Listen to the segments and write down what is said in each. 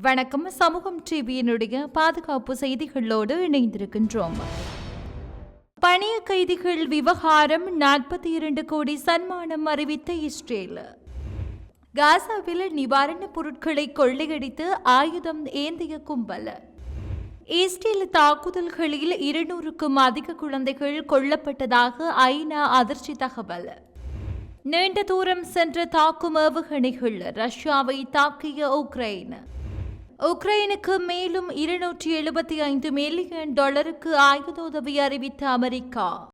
வணக்கம். சமூகம் டிவியினுடைய பாதுகாப்பு செய்திகளோடு இணைந்திருக்கின்றோம். பணிய கைதிகள் விவகாரம் நாற்பத்தி இரண்டு கோடி சன்மானம் அறிவித்த இஸ்ரேல். காசாவில் நிவாரணப் பொருட்களை கொள்ளையடித்து ஆயுதம் ஏந்திய கும்பல். இஸ்ரேல் தாக்குதல்களில் இருநூறுக்கும் அதிக குழந்தைகள் கொல்லப்பட்டதாக ஐநா அதிர்ச்சி தகவல். நீண்ட தூரம் சென்ற தாக்கும் ஏவுகணைகள் ரஷ்யாவை தாக்கிய உக்ரைன். உக்ரைனுக்கு மேலும் இருநூற்றி எழுபத்தி ஐந்து மில்லியன் டாலருக்கு ஆயுத உதவி அறிவித்த அமெரிக்கா.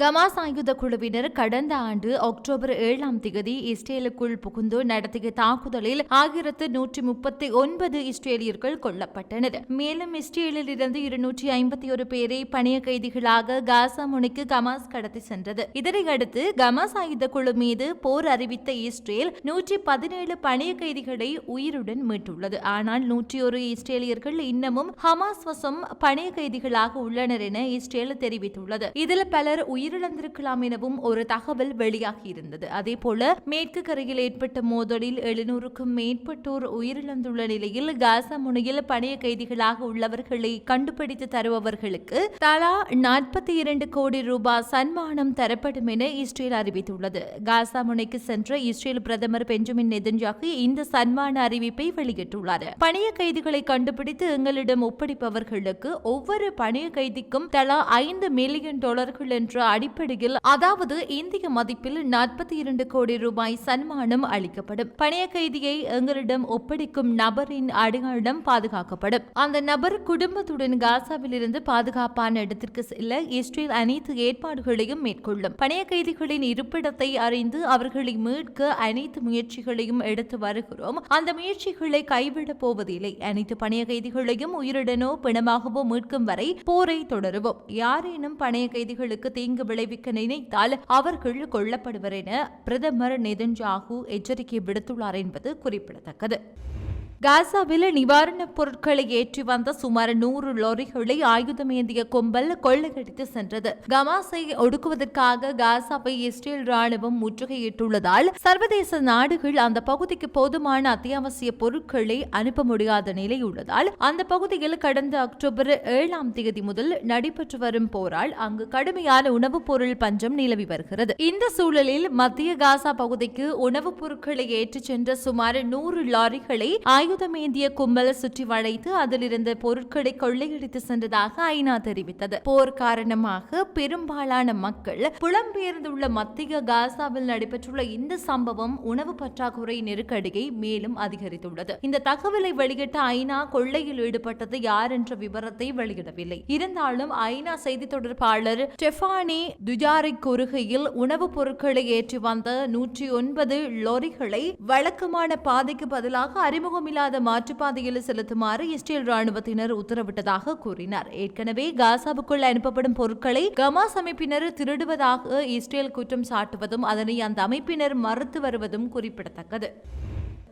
கமாஸ் ஆயுத குழுவினர் கடந்த ஆண்டு அக்டோபர் ஏழாம் தேதி இஸ்ரேலுக்குள் புகுந்து நடத்திய தாக்குதலில் ஆயிரத்து நூற்றி முப்பத்தி ஒன்பது இஸ்ரேலியர்கள் கொல்லப்பட்டனர். மேலும் இஸ்ரேலில் இருந்து இருநூற்றி ஐம்பத்தி ஒரு பேரை பணிய கைதிகளாக காசா முனைக்கு கமாஸ் கடத்தி சென்றது. இதனையடுத்து கமாஸ் ஆயுத குழு மீது போர் அறிவித்த இஸ்ரேல் நூற்றி பதினேழு பணிய கைதிகளை உயிருடன் மீட்டுள்ளது. ஆனால் நூற்றி ஒரு இஸ்ரேலியர்கள் இன்னமும் ஹமாஸ் வசம் பணிய கைதிகளாக உள்ளனர் என இஸ்ரேல் தெரிவித்துள்ளது. இதில் பலர் உயிர் உயிரிழந்திருக்கலாம் எனவும் ஒரு தகவல் வெளியாகியிருந்தது. அதேபோல மேற்கு கரையில் ஏற்பட்ட மோதலில் எழுநூறுக்கும் மேற்பட்டோர் உயிரிழந்துள்ள நிலையில் காசா முனையில் பணைய கைதிகளாக உள்ளவர்களை கண்டுபிடித்து தருபவர்களுக்கு தலா நாற்பத்தி இரண்டு கோடி ரூபாய் சன்மானம் தரப்படும் என இஸ்ரேல் அறிவித்துள்ளது. காசா முனைக்கு சென்ற இஸ்ரேல் பிரதமர் பெஞ்சமின் நெதன்யாகு இந்த சன்மான அறிவிப்பை வெளியிட்டுள்ளார். பணிய கைதிகளை கண்டுபிடித்து எங்களிடம் ஒப்படைப்பவர்களுக்கு ஒவ்வொரு பணிய கைதிக்கும் தலா ஐந்து மில்லியன் டாலர்கள் என்ற அடிப்படையில் அதாவது இந்திய மதிப்பில் நாற்பத்தி இரண்டு கோடி ரூபாய் சன்மானம் அளிக்கப்படும். பணைய கைதியை எங்களிடம் ஒப்படைக்கும் நபரின் அடையாளம் பாதுகாக்கப்படும். அந்த நபர் குடும்பத்துடன் காசாவில் இருந்து பாதுகாப்பான இடத்திற்கு செல்ல இஸ்ரேல் அனைத்து ஏற்பாடுகளையும் மேற்கொள்ளும். பணைய கைதிகளின் இருப்பிடத்தை அறிந்து அவர்களை மீட்க அனைத்து முயற்சிகளையும் எடுத்து வருகிறோம். அந்த முயற்சிகளை கைவிடப் போவதில்லை. அனைத்து பணைய கைதிகளையும் உயிருடனோ பிணமாகவோ மீட்கும் வரை போரை தொடருவோம். யாரேனும் பணைய கைதிகளுக்கு தீங்கு விளைவிக்க நினைத்தால் அவர்கள் கொல்லப்படுவர் என பிரதமர் நெதன்ஜாகு எச்சரிக்கை விடுத்துள்ளார் என்பது குறிப்பிடத்தக்கது. காசாவில் நிவாரணப் பொருட்களை ஏற்றி வந்த சுமார் நூறு லாரிகளை ஆயுதம் ஏந்திய கும்பல் கொள்ளையடித்து சென்றது. கமாஸை ஒடுக்குவதற்காக காசாவை இஸ்ரேல் ராணுவம் முற்றுகையிட்டுள்ளதால் சர்வதேச நாடுகள் அந்த பகுதிக்கு போதுமான அத்தியாவசிய பொருட்களை அனுப்ப முடியாத நிலை உள்ளதால் அந்த பகுதியில் கடந்த அக்டோபர் ஏழாம் தேதி முதல் நடைபெற்று வரும் போரால் அங்கு கடுமையான உணவுப் பொருள் பஞ்சம் நிலவி வருகிறது. இந்த சூழலில் மத்திய காசா பகுதிக்கு உணவுப் பொருட்களை ஏற்றிச் சென்ற சுமார் நூறு லாரிகளை ஆயுதமேந்திய கும்பல் சுற்றி வளைத்து அதிலிருந்த பொருட்களை கொள்ளையடித்து சென்றதாக ஐநா தெரிவித்தது. போர் காரணமாக பெரும்பாலான மக்கள் புலம்பெயர்ந்துள்ள மத்திய காசாவில் நடைபெற்றுள்ள இந்த சம்பவம் உணவு பற்றாக்குறை நெருக்கடியை மேலும் அதிகரித்துள்ளது. இந்த தகவலை வெளியிட்ட ஐநா கொள்ளையில் ஈடுபட்டது யார் என்ற விவரத்தை வெளியிடவில்லை. இருந்தாலும் ஐநா செய்தி தொடர்பாளர் ஸ்டெஃபானி துஜாரை கூறுகையில் உணவுப் பொருட்களை ஏற்றி வந்த நூற்றி ஒன்பது லொரிகளை வழக்கமான பாதைக்கு பதிலாக இல்லாத மாற்றுப்பாதையில் செலுத்துமாறு இஸ்ரேல் ராணுவத்தினர் உத்தரவிட்டதாக கூறினார். ஏற்கனவே காசாவுக்குள் அனுப்பப்படும் பொருட்களை கமாஸ் அமைப்பினர் திருடுவதாக இஸ்ரேல் குற்றம் சாட்டுவதும் அதனை அந்த அமைப்பினர் மறுத்து வருவதும் குறிப்பிடத்தக்கது.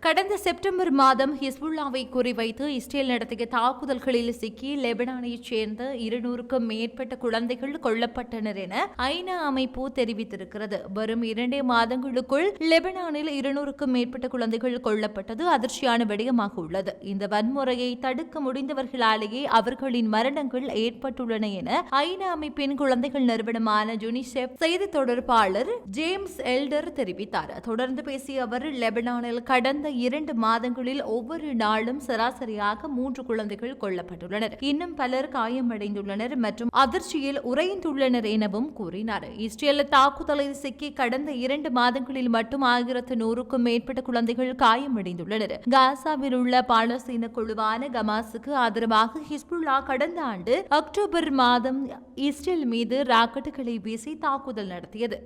கடந்த செப்டம்பர் மாதம் ஹிஸ்புல்லாவை குறிவைத்து இஸ்ரேல் நடத்திய தாக்குதல்களில் சிக்கி லெபனானைச் சேர்ந்த இருநூறுக்கும் மேற்பட்ட குழந்தைகள் கொல்லப்பட்டனர் என ஐநா அமைப்பு தெரிவித்திருக்கிறது. வரும் இரண்டே மாதங்களுக்குள் லெபனானில் இருநூறுக்கும் மேற்பட்ட குழந்தைகள் கொல்லப்பட்டது அதிர்ச்சியான விடயமாக உள்ளது. இந்த வன்முறையை தடுக்க முடிந்தவர்களாலேயே அவர்களின் மரணங்கள் ஏற்பட்டுள்ளன என ஐநா அமைப்பின் குழந்தைகள் நிறுவனமான யுனிசெஃப் செய்தி தொடர்பாளர் ஜேம்ஸ் எல்டர் தெரிவித்தார். தொடர்ந்து பேசிய அவர் லெபனானில் கடந்த இரண்டு மாதங்களில் ஒவ்வொரு நாளும் சராசரியாக மூன்று குழந்தைகள் கொல்லப்பட்டுள்ளனர். இன்னும் பலர் காயமடைந்துள்ளனர் மற்றும் அதிர்ச்சியில் உறைந்துள்ளனர் எனவும் கூறினார். இஸ்ரேல் தாக்குதலில் சிக்கி கடந்த இரண்டு மாதங்களில் மட்டும் ஆயிரத்து நூறுக்கும் மேற்பட்ட குழந்தைகள் காயமடைந்துள்ளனர். காசாவில் உள்ள பாலஸ்தீன குழுவான கமாஸுக்கு ஆதரவாக ஹிஸ்புல்லா கடந்த ஆண்டு அக்டோபர் மாதம் இஸ்ரேல் மீது ராக்கெட்டுகளை வீசி தாக்குதல் நடத்தியது.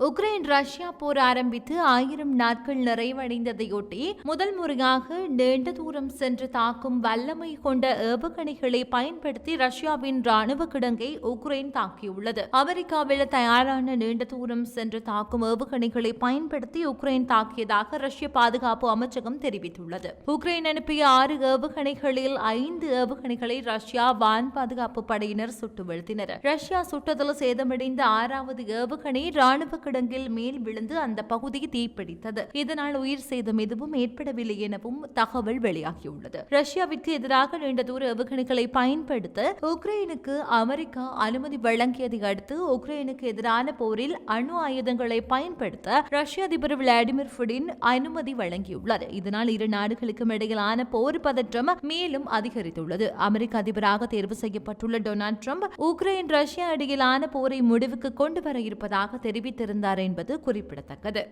உக்ரைன் ரஷ்யா போர் ஆரம்பித்து ஆயிரம் நாட்கள் நிறைவடைந்ததையொட்டி முதல் முறையாக நீண்ட தூரம் சென்று தாக்கும் வல்லமை கொண்ட ஏவுகணைகளை பயன்படுத்தி ரஷ்யாவின் ராணுவ கிடங்கை உக்ரைன் தாக்கியுள்ளது. அமெரிக்காவில் தயாரான நீண்ட தூரம் சென்று தாக்கும் ஏவுகணைகளை பயன்படுத்தி உக்ரைன் தாக்கியதாக ரஷ்ய பாதுகாப்பு அமைச்சகம் தெரிவித்துள்ளது. உக்ரைன் அனுப்பிய ஆறு ஏவுகணைகளில் ஐந்து ஏவுகணைகளை ரஷ்யா வான் பாதுகாப்பு படையினர் சுட்டு வீழ்த்தினர் ரஷ்யா சுட்டதில் சேதமடைந்த ஆறாவது ஏவுகணை ராணுவ மரக்கிடங்கில் மேல் விழுந்து அந்த பகுதி தீப்பிடித்தது. இதனால் உயிர் சேதம் எதுவும் ஏற்படவில்லை எனவும் தகவல் வெளியாகியுள்ளது. ரஷ்யாவிற்கு எதிராக நீண்ட தூர ஏவுகணைகளை பயன்படுத்த உக்ரைனுக்கு அமெரிக்கா அனுமதி வழங்கியதை அடுத்து உக்ரைனுக்கு எதிரான போரில் அணு ஆயுதங்களை பயன்படுத்த ரஷ்ய அதிபர் விளாடிமிர் புடின் அனுமதி வழங்கியுள்ளார் இதனால் இரு நாடுகளுக்கும் இடையிலான போர் பதற்றம் மேலும் அதிகரித்துள்ளது. அமெரிக்க அதிபராக தேர்வு செய்யப்பட்டுள்ள டொனால்ட் ட்ரம்ப் உக்ரைன் ரஷ்யா இடையிலான போரை முடிவுக்கு கொண்டு வர இருப்பதாக தெரிவித்திருந்தார் இருந்தார் என்பது குறிப்பிடத்தக்கது.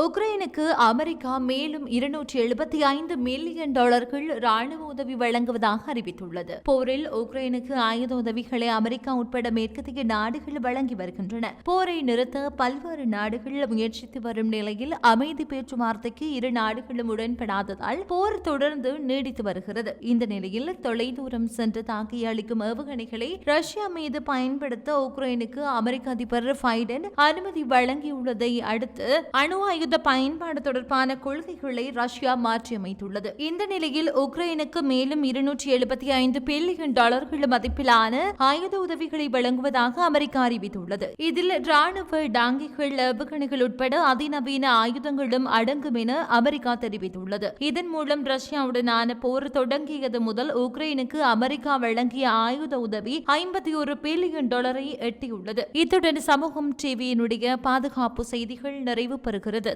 உக்ரைனுக்கு அமெரிக்கா மேலும் இருநூற்றி எழுபத்தி ஐந்து மில்லியன் டாலர்கள் ராணுவ உதவி வழங்குவதாக அறிவித்துள்ளது. போரில் உக்ரைனுக்கு ஆயுத உதவிகளை அமெரிக்கா உட்பட மேற்கத்திய நாடுகள் வழங்கி வருகின்றன. போரை நிறுத்த பல்வேறு நாடுகள் முயற்சித்து வரும் நிலையில் அமைதி பேச்சுவார்த்தைக்கு இரு நாடுகளும் உடன்படாததால் போர் தொடர்ந்து நீடித்து வருகிறது. இந்த நிலையில் தொலைதூரம் சென்று தாக்கி அளிக்கும் ஏவுகணைகளை ரஷ்யா மீது பயன்படுத்த உக்ரைனுக்கு அமெரிக்க அதிபர் பைடன் அனுமதி வழங்கியுள்ளதை அடுத்து அணு ஆயுத பயன்பாடு தொடர்பான கொள்கைகளை ரஷ்யா மாற்றியமைத்துள்ளது. இந்த நிலையில் உக்ரைனுக்கு மேலும் இருநூற்றி எழுபத்தி ஐந்து பில்லியன் டாலர்கள் மதிப்பிலான ஆயுத உதவிகளை வழங்குவதாக அமெரிக்கா அறிவித்துள்ளது. இதில் ராணுவ டாங்கிகள் ஏவுகணைகள் உட்பட அதிநவீன ஆயுதங்களும் அடங்கும் என அமெரிக்கா தெரிவித்துள்ளது. இதன் மூலம் ரஷ்யாவுடனான போர் தொடங்கியது முதல் உக்ரைனுக்கு அமெரிக்கா வழங்கிய ஆயுத உதவி ஐம்பத்தி ஒரு பில்லியன் டாலரை எட்டியுள்ளது. இத்துடன் சமூகம் டிவியினுடைய பாதுகாப்பு செய்திகள் நிறைவு பெறுகிறது